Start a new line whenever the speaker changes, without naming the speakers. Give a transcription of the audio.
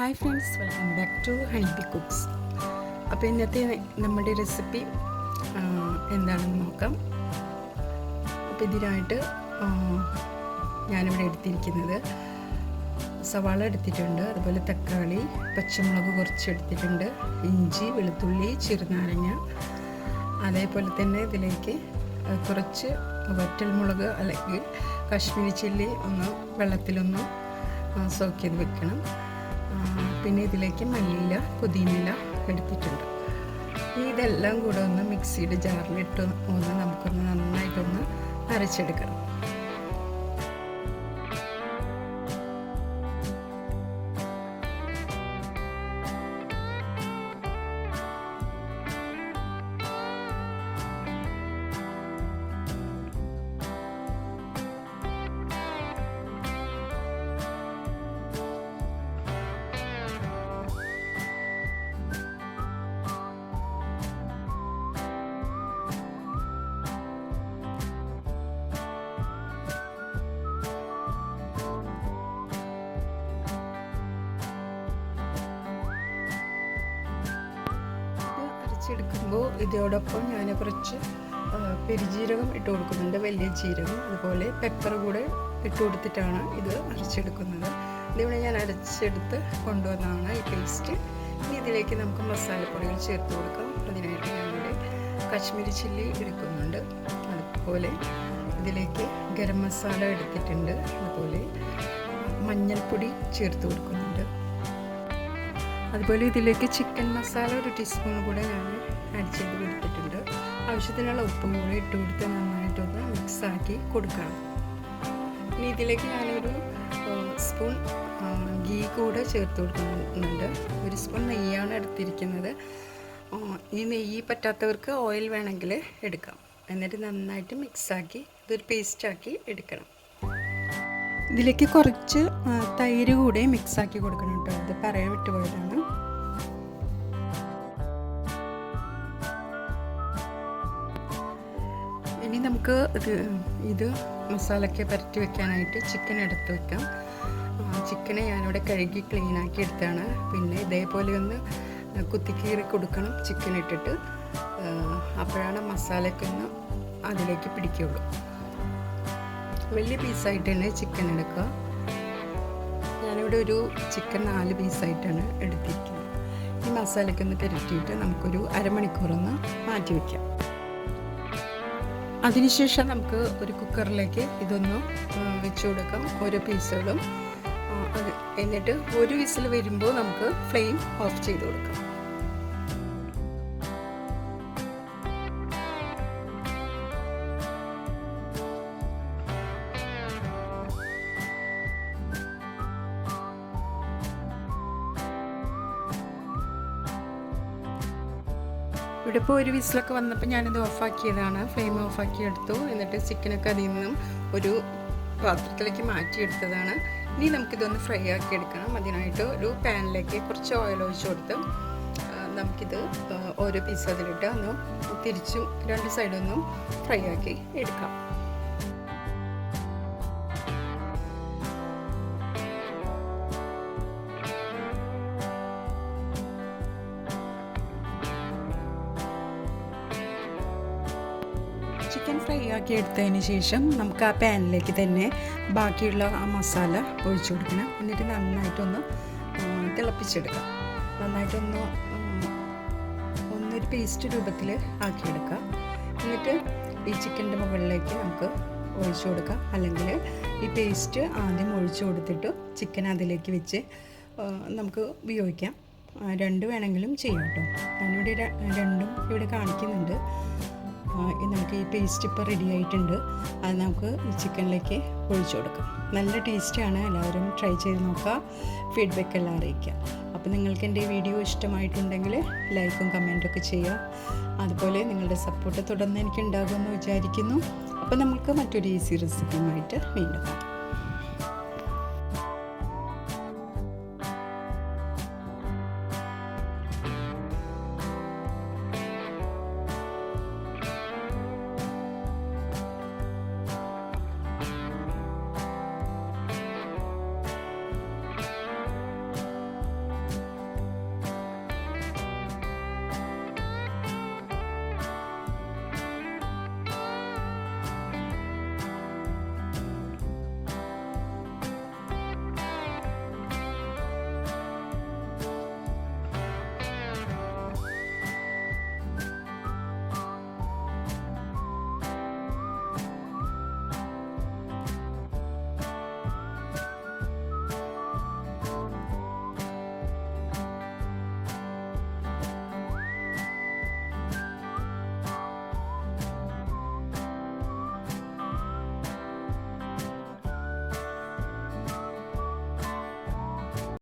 Hi friends welcome back to honeybee cooks അപ്പോൾ ഇന്നത്തെ നമ്മുടെ റെസിപ്പി എന്താണെന്ന് നോക്കാം. അപ്പോൾ ഇതിനായിട്ട് ഞാനിവിടെ എടുത്തിരിക്കുന്നത് സവാള എടുത്തിട്ടുണ്ട് അതുപോലെ തക്കാളി പച്ചമുളക് കുറച്ച് എടുത്തിട്ടുണ്ട് ഇഞ്ചി വെളുത്തുള്ളി ചെറുനാരങ്ങ അതേപോലെ തന്നെ ഇതിലേക്ക് കുറച്ച് കുറച്ച് വറ്റൽമുളക് അല്ലെങ്കിൽ കാശ്മീരി ചില്ലി ഒന്ന് വെള്ളത്തിലൊന്ന് സോക്ക് ചെയ്ത് വെക്കണം. പിന്നെ ഇതിലേക്ക് മല്ലിയില പുതിനില എടുത്തിട്ടുണ്ട്. ഇതെല്ലാം കൂടെ ഒന്ന് മിക്സിയുടെ ജാറിലിട്ട് ഒന്ന് നമുക്കൊന്ന് നന്നായിട്ടൊന്ന് അരച്ചെടുക്കണം. അരച്ചെടുക്കുമ്പോൾ ഇതോടൊപ്പം ഞാൻ കുറച്ച് പെരിജീരകം പെരുജീരകം ഇട്ട് കൊടുക്കുന്നുണ്ട് വലിയ ജീരകം. അതുപോലെ പെപ്പർ കൂടെ ഇട്ട് കൊടുത്തിട്ടാണ് ഇത് അരച്ചെടുക്കുന്നത്. ഇതിവിടെ ഞാൻ അരച്ചെടുത്ത് കൊണ്ടുവന്നതാണ് ഈ പേസ്റ്റ് ഇനി ഇതിലേക്ക് നമുക്ക് മസാലപ്പൊടികൾ ചേർത്ത് കൊടുക്കാം. അതിനായിട്ട് ഇവിടെ കാശ്മീരി ചില്ലി എടുക്കുന്നുണ്ട്. അതുപോലെ ഇതിലേക്ക് ഗരം മസാല എടുത്തിട്ടുണ്ട്. അതുപോലെ മഞ്ഞൾപ്പൊടി ചേർത്ത് കൊടുക്കുന്നുണ്ട്. അതുപോലെ ഇതിലേക്ക് ചിക്കൻ മസാല ഒരു ടീസ്പൂൺ കൂടെ ഞാൻ ആഡ് ചെയ്ത് കൊടുത്തിട്ടുണ്ട്. ആവശ്യത്തിനുള്ള ഉപ്പും കൂടെ ഇട്ട് കൊടുത്ത് നന്നായിട്ടൊന്ന് മിക്സാക്കി കൊടുക്കണം. ഇനി ഇതിലേക്ക് ഞാനൊരു സ്പൂൺ ഗീ കൂടെ ചേർത്ത് കൊടുക്കുന്നുണ്ട്. ഒരു സ്പൂൺ നെയ്യാണ് എടുത്തിരിക്കുന്നത്. ഈ നെയ്യ് പറ്റാത്തവർക്ക് ഓയിൽ വേണമെങ്കിൽ എടുക്കാം. എന്നിട്ട് നന്നായിട്ട് മിക്സാക്കി ഇതൊരു പേസ്റ്റാക്കി എടുക്കണം. ഇതിലേക്ക് കുറച്ച് തൈര് കൂടെ മിക്സാക്കി കൊടുക്കണം കേട്ടോ. അത് പറയാൻ വിട്ടുപോയതാണ്. ഇനി നമുക്ക് ഇത് ഇത് മസാലയ്ക്ക് പരട്ടി വെക്കാനായിട്ട് ചിക്കൻ എടുത്ത് വെക്കാം. ചിക്കനെ ഞാനിവിടെ കഴുകി ക്ലീൻ ആക്കി എടുത്താണ്. പിന്നെ ഇതേപോലെ ഒന്ന് കുത്തിക്കീറി കൊടുക്കണം ചിക്കൻ ഇട്ടിട്ട്. അപ്പോഴാണ് മസാലയ്ക്ക് ഒന്ന് അതിലേക്ക് പിടിക്കുള്ളൂ വലിയ പീസായിട്ട് തന്നെ ചിക്കൻ എടുക്കുക. ഞാനിവിടെ ഒരു ചിക്കൻ നാല് പീസായിട്ടാണ് എടുത്തിരിക്കുന്നത്. ഈ മസാലയ്ക്ക് ഒന്ന് പുരട്ടിയിട്ട് നമുക്കൊരു അരമണിക്കൂറൊന്ന് മാറ്റി വയ്ക്കാം അതിനുശേഷം നമുക്ക് ഒരു കുക്കറിലേക്ക് ഇതൊന്ന് വെച്ച് കൊടുക്കാം ഓരോ പീസുകളും. എന്നിട്ട് ഒരു വിസിൽ വരുമ്പോൾ നമുക്ക് ഫ്ലെയിം ഓഫ് ചെയ്ത് കൊടുക്കാം. ഇവിടെ ഇപ്പോൾ ഒരു വിസിലൊക്കെ വന്നപ്പോൾ ഞാനിത് ഓഫാക്കിയതാണ്. ഫ്ലെയിം ഓഫാക്കി എടുത്തു. എന്നിട്ട് ചിക്കനൊക്കെ അതിൽ നിന്നും ഒരു പാത്രത്തിലേക്ക് മാറ്റിയെടുത്തതാണ്. ഇനി നമുക്കിതൊന്ന് ഫ്രൈ ആക്കി എടുക്കണം. അതിനായിട്ട് ഒരു പാനിലേക്ക് കുറച്ച് ഓയിൽ ഒഴിച്ച് കൊടുത്ത് നമുക്കിത് ഓരോ പീസ് അതിലിട്ട് ഒന്ന് തിരിച്ചും രണ്ട് സൈഡൊന്നും ഫ്രൈ ആക്കി എടുക്കാം. ചിക്കൻ ഫ്രൈ ആക്കി എടുത്തതിന് ശേഷം നമുക്ക് ആ പാനിലേക്ക് തന്നെ ബാക്കിയുള്ള ആ മസാല ഒഴിച്ചു കൊടുക്കണം. എന്നിട്ട് നന്നായിട്ടൊന്ന് തിളപ്പിച്ചെടുക്കാം. നന്നായിട്ടൊന്ന് ഒന്നൊരു പേസ്റ്റ് രൂപത്തിൽ ആക്കിയെടുക്കാം. എന്നിട്ട് ഈ ചിക്കന്റെ മുകളിലേക്ക് നമുക്ക് ഒഴിച്ചു കൊടുക്കാം. അല്ലെങ്കിൽ ഈ പേസ്റ്റ് ആദ്യം ഒഴിച്ചു കൊടുത്തിട്ട് ചിക്കൻ അതിലേക്ക് വെച്ച് നമുക്ക് ഉപയോഗിക്കാം. രണ്ട് വേണമെങ്കിലും ചെയ്യാം കേട്ടോ. ഞാനിവിടെ രണ്ടും ഇവിടെ കാണിക്കുന്നുണ്ട്. നമുക്ക് ഈ പേസ്റ്റ് ഇപ്പോൾ റെഡി ആയിട്ടുണ്ട്. അത് നമുക്ക് ഈ ചിക്കനിലേക്ക് ഒഴിച്ചു കൊടുക്കാം. നല്ല ടേസ്റ്റാണ് എല്ലാവരും ട്രൈ ചെയ്ത് നോക്കുക ഫീഡ്ബാക്ക് എല്ലാം അറിയിക്കുക അപ്പോൾ നിങ്ങൾക്ക് എന്റെ ഈ വീഡിയോ ഇഷ്ടമായിട്ടുണ്ടെങ്കിൽ ലൈക്കും കമന്റൊക്കെ ചെയ്യുക. അതുപോലെ നിങ്ങളുടെ സപ്പോർട്ട് തുടർന്ന് എനിക്ക് ഉണ്ടാകുമെന്ന് വിചാരിക്കുന്നു. അപ്പോൾ നമുക്ക് മറ്റൊരു ഈസി റെസിപ്പിയുമായിട്ട് വീണ്ടും കാണാം.